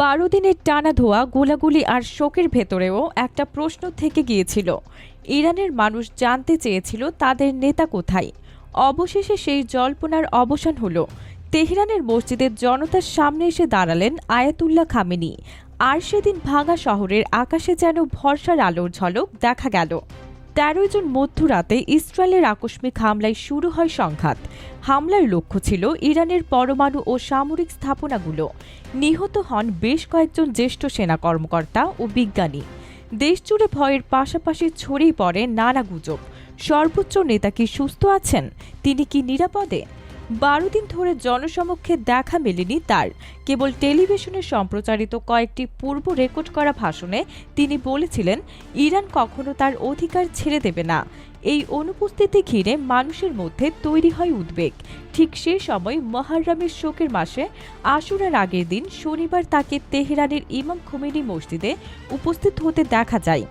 বারো দিনের টানা ধোয়া, গোলাগুলি আর শোকের ভেতরেও একটা প্রশ্ন থেকে গিয়েছিল। ইরানের মানুষ জানতে চেয়েছিল তাদের নেতা কোথায়। অবশেষে সেই জল্পনার অবসান হলো। তেহরানের মসজিদের জনতার সামনে এসে দাঁড়ালেন আয়াতুল্লাহ খামেনি। আর সেদিন ভাঙা শহরের আকাশে যেন ভরসার আলোর ঝলক দেখা গেল। তেরোই জুন মধ্যরাতে ইসরায়েলের আকস্মিক হামলায় শুরু হয় সংঘাত। হামলার লক্ষ্য ছিল ইরানের পরমাণু ও সামরিক স্থাপনাগুলো। নিহত হন বেশ কয়েকজন জ্যেষ্ঠ সেনা কর্মকর্তা ও বিজ্ঞানী। দেশজুড়ে ভয়ের পাশাপাশি ছড়িয়ে পড়ে নানা গুজব। সর্বোচ্চ নেতা কি সুস্থ আছেন? তিনি কি নিরাপদে? বারো দিন ধরে জনসমক্ষে দেখা মেলেনি তার। কেবল টেলিভিশনে সম্প্রচারিত কয়েকটি পূর্ব রেকর্ড করা ভাষণে তিনি বলেছিলেন, ইরান কখনো তার অধিকার ছেড়ে দেবে না। এই অনুপস্থিতি ঘিরে মানুষের মধ্যে তৈরি হয় উদ্বেগ। ঠিক সে সময় মহারমের শোকের মাসে আশুরার আগের দিন শনিবার তাকে তেহরানের ইমাম খুমেনি মসজিদে উপস্থিত হতে দেখা যায়।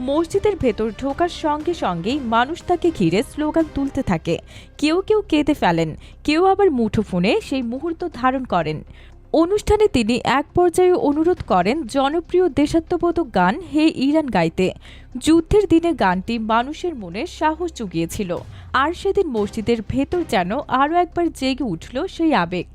মসজিদের ভেতর ঢোকার সঙ্গে সঙ্গেই মানুষ তাকে ঘিরে স্লোগান তুলতে থাকে। কেউ কেউ কেঁদে ফেলেন, কেউ আবার মুঠোফোনে সেই মুহূর্ত ধারণ করেন। অনুষ্ঠানে তিনি এক পর্যায়ে অনুরোধ করেন জনপ্রিয় দেশাত্মবোধক গান হে ইরান গাইতে। যুদ্ধের দিনে গানটি মানুষের মনে সাহস জুগিয়েছিল। আর সেদিন মসজিদের ভেতর যেন আরও একবার জেগে উঠল সেই আবেগ।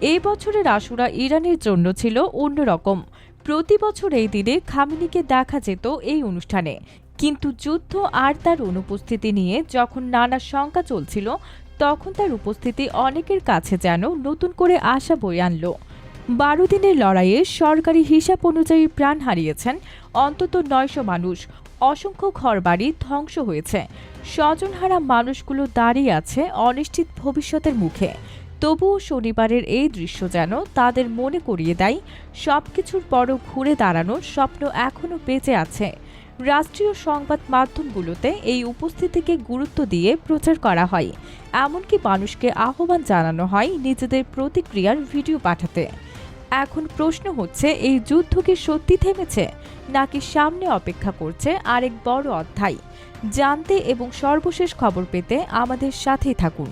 এই বছরের আশুরা ইরানের জন্য ছিল অন্যরকম। প্রতি বছর এই দিনে খামিনিকে দেখা যেত এই অনুষ্ঠানে। কিন্তু যুদ্ধ আর তার অনুপস্থিতি নিয়ে যখন নানা শঙ্কা চলছিল, তখন তার উপস্থিতি অনেকের কাছে যেন নতুন করে আশা বয়ে আনলো। বারো দিনের লড়াইয়ে সরকারি হিসাব অনুযায়ী প্রাণ হারিয়েছেন অন্তত নয়শো মানুষ। অসংখ্য ঘরবাড়ি ধ্বংস হয়েছে। স্বজনহারা মানুষগুলো দাঁড়িয়ে আছে অনিশ্চিত ভবিষ্যতের মুখে। তবুও শনিবারের এই দৃশ্য যেন তাদের মনে করিয়ে দেয় সব কিছুর পরও ঘুরে দাঁড়ানোর স্বপ্ন এখনও বেঁচে আছে। রাষ্ট্রীয় সংবাদ মাধ্যমগুলোতে এই উপস্থিতিকে গুরুত্ব দিয়ে প্রচার করা হয়। এমনকি মানুষকে আহ্বান জানানো হয় নিজেদের প্রতিক্রিয়ার ভিডিও পাঠাতে। এখন প্রশ্ন হচ্ছে, এই যুদ্ধ কি সত্যি থেমেছে? নাকি সামনে অপেক্ষা করছে আরেক বড় অধ্যায়? জানতে এবং সর্বশেষ খবর পেতে আমাদের সাথেই থাকুন।